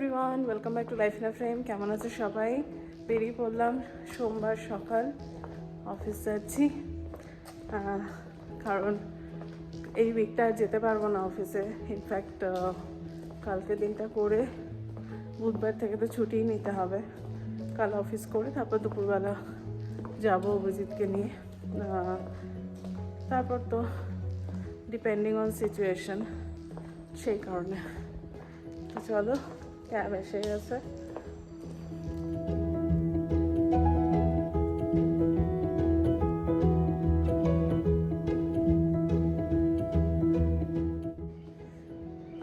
Everyone welcome back to Life in Frame কেমন আছে সবাই? বেরিয়ে পড়লাম সোমবার সকাল অফিস যাচ্ছি কারণ এই উইকটা যেতে পারব না অফিসে ইনফ্যাক্ট কালকে দিনটা করে বুধবার থেকে তো ছুটিই নিতে হবে। কাল অফিস করে তারপর দুপুরবেলা যাব অভিজিৎকে নিয়ে। তারপর তো ডিপেন্ডিং অন সিচুয়েশন সেই কারণে। চলো ক্যাব এসে গেছে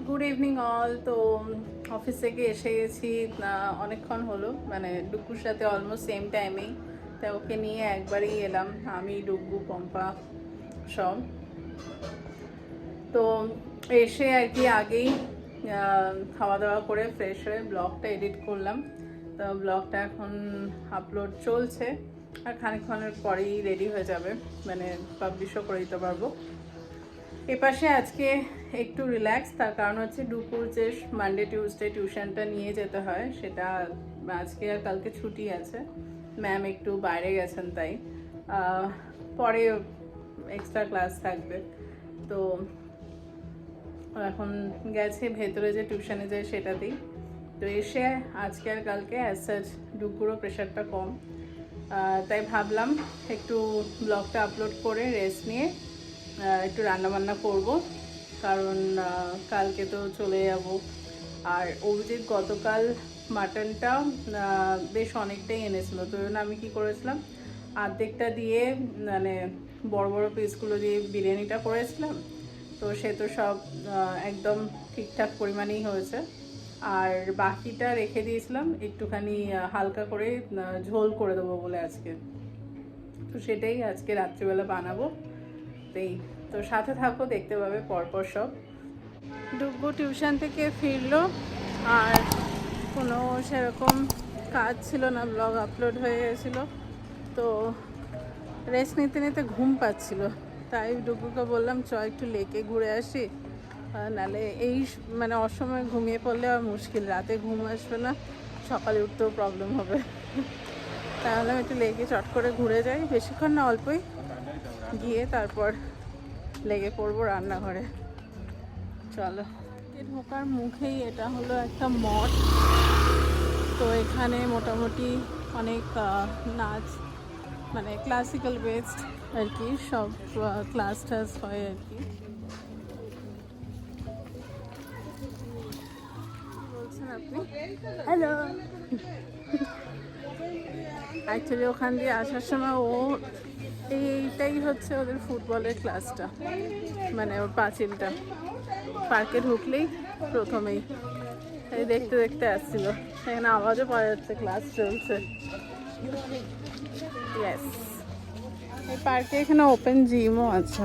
গুড ইভিনিং অল তো অফিস থেকে এসে গেছি অনেকক্ষণ হলো। মানে ডুকুর সাথে অলমোস্ট সেম টাইমেই তা ওকে নিয়ে একবারই এলাম। আমি ডুগু পম্পা সব। তো এসে আর কি আগেই খাওয়া দাওয়া করে ফ্রেশ হয়ে ব্লগটা এডিট করলাম। তো ব্লগটা এখন আপলোড চলছে আর খানিকক্ষণের পরেই রেডি হয়ে যাবে। মানে পাবলিশও করে দিতে পারব। এপাশে আজকে একটু রিল্যাক্স তার কারণ হচ্ছে দুপুর যে মানডে টিউসডে টিউশনটা নিয়ে যেতে হয়, সেটা আজকে আর কালকে ছুটি আছে। ম্যাম একটু বাইরে গেছেন তাই। পরে এক্সট্রা ক্লাস থাকবে। তো এখন গেছে, ভেতরে যে টিউশনে যায় সেটাতেই। তো এসে আজকে আর কালকে অ্যাজ সাচ ডুগুরও প্রেশারটা কম। তাই ভাবলাম একটু ব্লগটা আপলোড করে রেস্ট নিয়ে একটু রান্নাবান্না করব। কারণ কালকে তো চলে যাব। আর অভিজিৎ গতকাল মাটনটা বেশ অনেকটাই এনেছিল। তো আমি কি করেছিলাম, আর্ধেকটা দিয়ে মানে বড় বড় পিসগুলো দিয়ে বিরিয়ানিটা করেছিলাম। তো সে তো সব একদম ঠিকঠাক পরিমাণেই হয়েছে। আর বাকিটা রেখে দিয়েছিলাম, একটুখানি হালকা করে ঝোল করে দেবো বলে আজকে। তো সেটাই আজকে রাত্রিবেলা বানাবো। তো এই, তো সাথে থাকো, দেখতে পাবে পরপর সব। ডুগ্গু টিউশন থেকে ফিরলো, আর কোনো সেরকম কাজ ছিল না, ব্লগ আপলোড হয়ে গেছিল। তো রেস্ট নিতে নিতে ঘুম পাচ্ছিল। তাই ডুগ্গুকে বললাম, চ, একটু লেকে ঘুরে আসি। নালে এই মানে অসময়ে ঘুমিয়ে পড়লে আর মুশকিল, রাতে ঘুম আসবে না, সকালে উঠতেও প্রবলেম হবে। তাহলে একটু লেকে চট করে ঘুরে যাই, বেশিক্ষণ না, অল্পই। গিয়ে তারপর লেগে পড়ব রান্নাঘরে। চলো। ঢোকার মুখেই এটা হলো একটা মঠ। তো এখানে মোটামুটি অনেক নাচ মানে ক্লাসিক্যাল বেসড আর কি, সব ক্লাস টাস হয় আর কি। বলছেন আপনি? হ্যালো অ্যাকচুয়ালি ওখান দিয়ে আসার সময় ও, এইটাই হচ্ছে ওদের ফুটবলের ক্লাসটা মানে ওর পাঁচিলটা পার্কে ঢুকলেই প্রথমেই। দেখতে দেখতে আসছিল। এখানে আওয়াজও পাওয়া যাচ্ছে ক্লাস চলছে। ইয়েস এই পার্কে এখানে ওপেন জিমও আছে।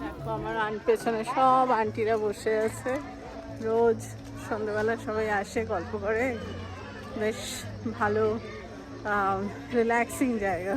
দেখো আমার আন্টি পেছনে সব আন্টিরা বসে আছে। রোজ সন্ধ্যাবেলা সবাই আসে গল্প করে। বেশ ভালো রিল্যাক্সিং জায়গা।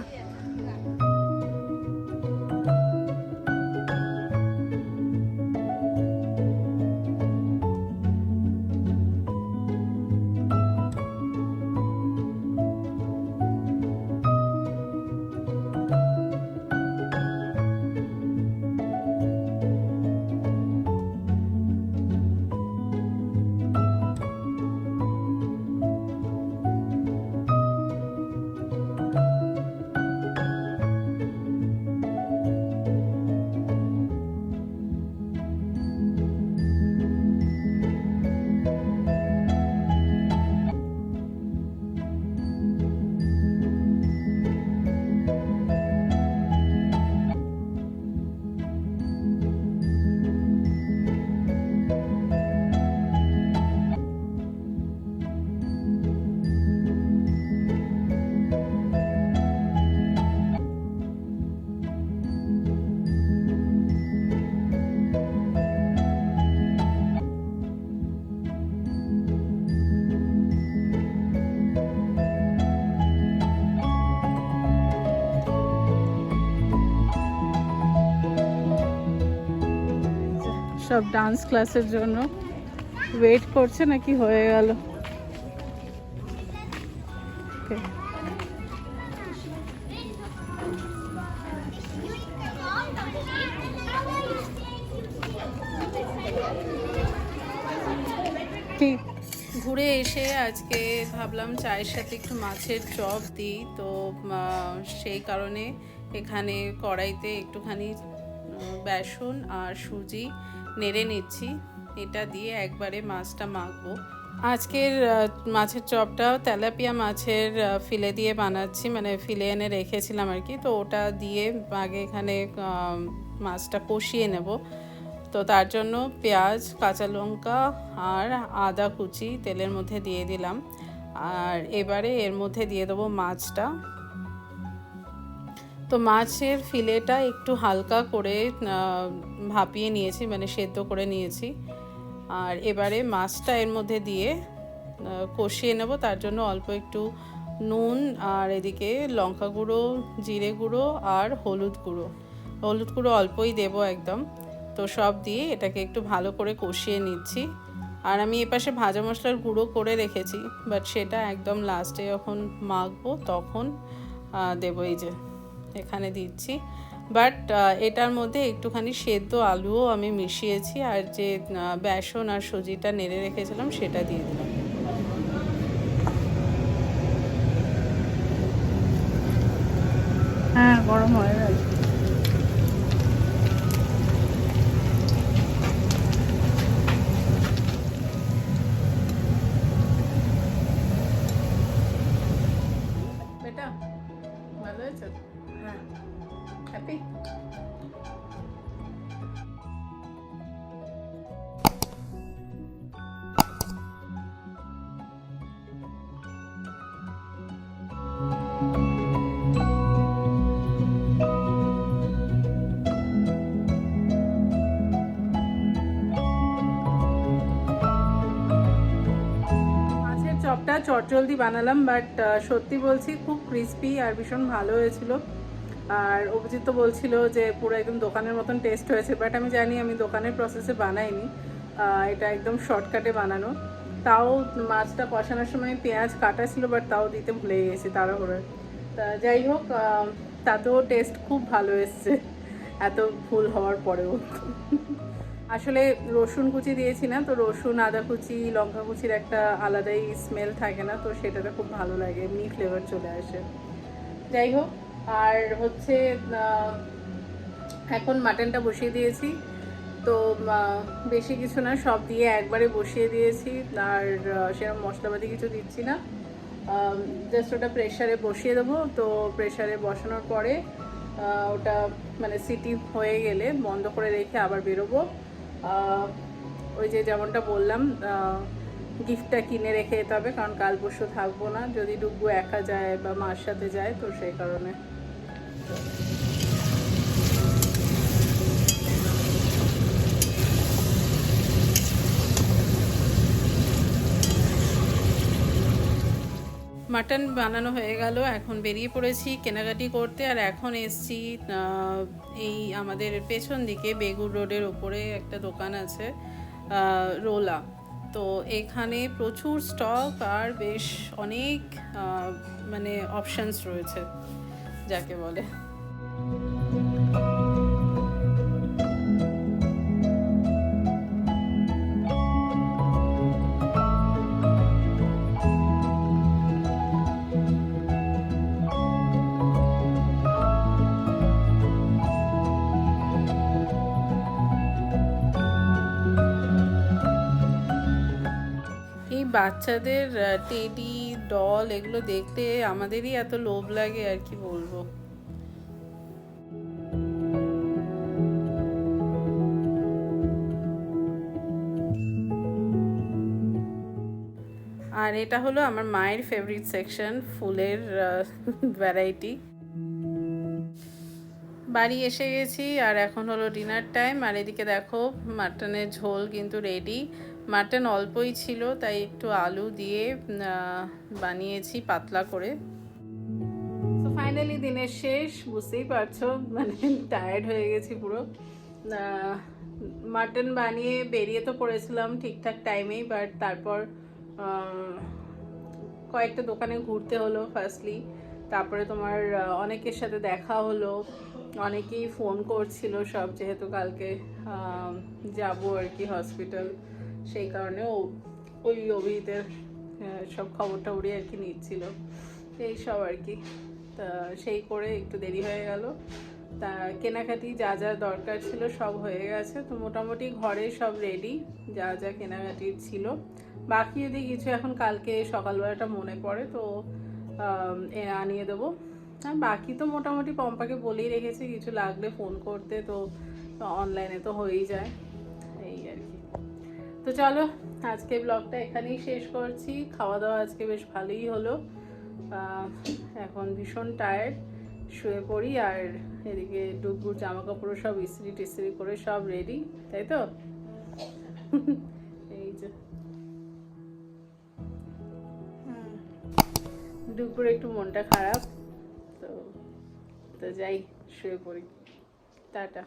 সব ডান্স ক্লাসের জন্য। ওয়েট করছে নাকি হয়ে গেল। ঘুরে এসে আজকে ভাবলাম চায়ের সাথে একটু মাছের চপ দিই, তো সেই কারণে এখানে কড়াইতে একটুখানি বেসন আর সুজি নেড়ে নিচ্ছি। এটা দিয়ে একবারে মাছটা মাখবো। আজকের মাছের চপটা তেলাপিয়া মাছের ফিলে দিয়ে বানাচ্ছি। মানে ফিলে এনে রেখেছিলাম আর কি। তো ওটা দিয়ে আগে এখানে মাছটা কষিয়ে নেব। তো তার জন্য পেঁয়াজ, কাঁচা লঙ্কা আর আদা কুচি তেলের মধ্যে দিয়ে দিলাম। আর এবারে এর মধ্যে দিয়ে দেবো মাছটা। তো মাছের ফিলেটা একটু হালকা করে ভাপিয়ে নিয়েছি মানে সেদ্ধ করে নিয়েছি। আর এবারে মাছটা এর মধ্যে দিয়ে কষিয়ে নেব। তার জন্য অল্প একটু নুন আর এদিকে লঙ্কা গুঁড়ো, জিরে গুঁড়ো আর হলুদ গুঁড়ো। হলুদ গুঁড়ো অল্পই দেবো একদম। তো সব দিয়ে এটাকে একটু ভালো করে কষিয়ে নিচ্ছি। আর আমি এপাশে ভাজা মশলার গুঁড়ো করে রেখেছি, বাট সেটা একদম লাস্টে যখন মাখবো তখন দেবো এই যে। এখানে দিচ্ছি। বাট এটার মধ্যে একটুখানি সেদ্ধ আলুও আমি মিশিয়েছি আর যে বেসন আর সুজিটা নেড়ে রেখেছিলাম সেটা দিয়ে দিলাম। হ্যাঁ গরম হয়ে চটজলদি বানালাম বাট সত্যি বলছি খুব ক্রিস্পি আর ভীষণ ভালো হয়েছিল। আর অভিজিৎ তো বলছিল যে পুরো একদম দোকানের মতন টেস্ট হয়েছে বাট আমি জানি আমি দোকানের প্রসেসে বানাইনি। এটা একদম শর্টকাটে বানানো। তাও মাছটা কষানোর সময় পেঁয়াজ কাটা ছিল বাট তাও দিতে ভুলে গেছি তাড়াহুড়ো তা যাই হোক তাতেও টেস্ট খুব ভালো এসছে। এত ভুল হওয়ার পরেও। আসলে রসুন কুচি দিয়েছি না, তো রসুন, আদা কুচি, লঙ্কা কুচির একটা আলাদাই স্মেল থাকে না, তো সেটাতে খুব ভালো লাগে, এমনি ফ্লেভার চলে আসে। যাই হোক, আর হচ্ছে এখন মাটনটা বসিয়ে দিয়েছি, তো বেশি কিছু না, সব দিয়ে একবারে বসিয়ে দিয়েছি, আর সেরকম মশলাপাতি কিছু দিচ্ছি না। জাস্ট ওটা প্রেশারে বসিয়ে দেবো, তো প্রেশারে বসানোর পরে ওটা মানে সিটি হয়ে গেলে বন্ধ করে রেখে আবার বেরোবো। ওই যে যেমনটা বললাম গিফটটা কিনে রেখে যেতে হবে, কারণ কাল পরশু থাকব না। যদি ডুবু একা যায় বা মার সাথে যায়, তো সেই কারণে। মাটন বানানো হয়ে গেল, এখন বেরিয়ে পড়েছি কেনাকাটি করতে আর এখন এসছি এই আমাদের পেছন দিকে বেগুর রোডের ওপরে একটা দোকান আছে রোলা। তো এখানে প্রচুর স্টক আর বেশ অনেক মানে অপশানস রয়েছে, যাকে বলে। বাচ্চাদের টেডি ডল এগুলো দেখতে আমাদেরই এত লোভ লাগে আর কি বলব। আর এটা হলো আমার মায়ের ফেভারিট সেকশন ফুলের ভ্যারাইটি বাড়ি এসে গেছি আর এখন হলো ডিনার টাইম আর এদিকে দেখো মাটনের ঝোল কিন্তু রেডি মাটন অল্পই ছিল, তাই একটু আলু দিয়ে বানিয়েছি পাতলা করে। তো ফাইনালি দিনের শেষ, বুঝতেই পারছ মানে টায়ার্ড হয়ে গেছি পুরো। মাটন বানিয়ে বেরিয়ে তো পড়েছিলাম ঠিকঠাক টাইমেই বাট তারপর কয়েকটা দোকানে ঘুরতে হলো ফার্স্টলি তারপরে তোমার অনেকের সাথে দেখা হলো, অনেকেই ফোন করছিল সব, যেহেতু কালকে যাব আর কি হসপিটাল সেই কারণে ও- ওই অভিহিতের সব খবর টবরই আর কি নিচ্ছিল। এই সব আর কি। তা সেই করে একটু দেরি হয়ে গেল। তা কেনাকাটি যা যা দরকার ছিল সব হয়ে গেছে। তো মোটামুটি ঘরে সব রেডি যা যা কেনাকাটির ছিল। বাকি যদি কিছু এখন কালকে সকালবেলাটা মনে পড়ে তো আনিয়ে দেবো। আর বাকি তো মোটামুটি পম্পাকে বলেই রেখেছি, কিছু লাগলে ফোন করতে তো, অনলাইনে তো হয়েই যায়। এই আর কি। তো চলো, আজকে ব্লগটা এখানেই শেষ করছি। খাওয়া দাওয়া আজকে বেশ ভালোই হলো। এখন ভীষণ টায়ার্ড শুয়ে পড়ি আর এদিকে ডুবুর জামা কাপড় সব ইস্ত্রি টিস্ত্রি করে সব রেডি তাই তো? এই যে। দুপুরে একটু মনটা খারাপ, তো তো যাই, শুয়ে পড়ি। টাটা।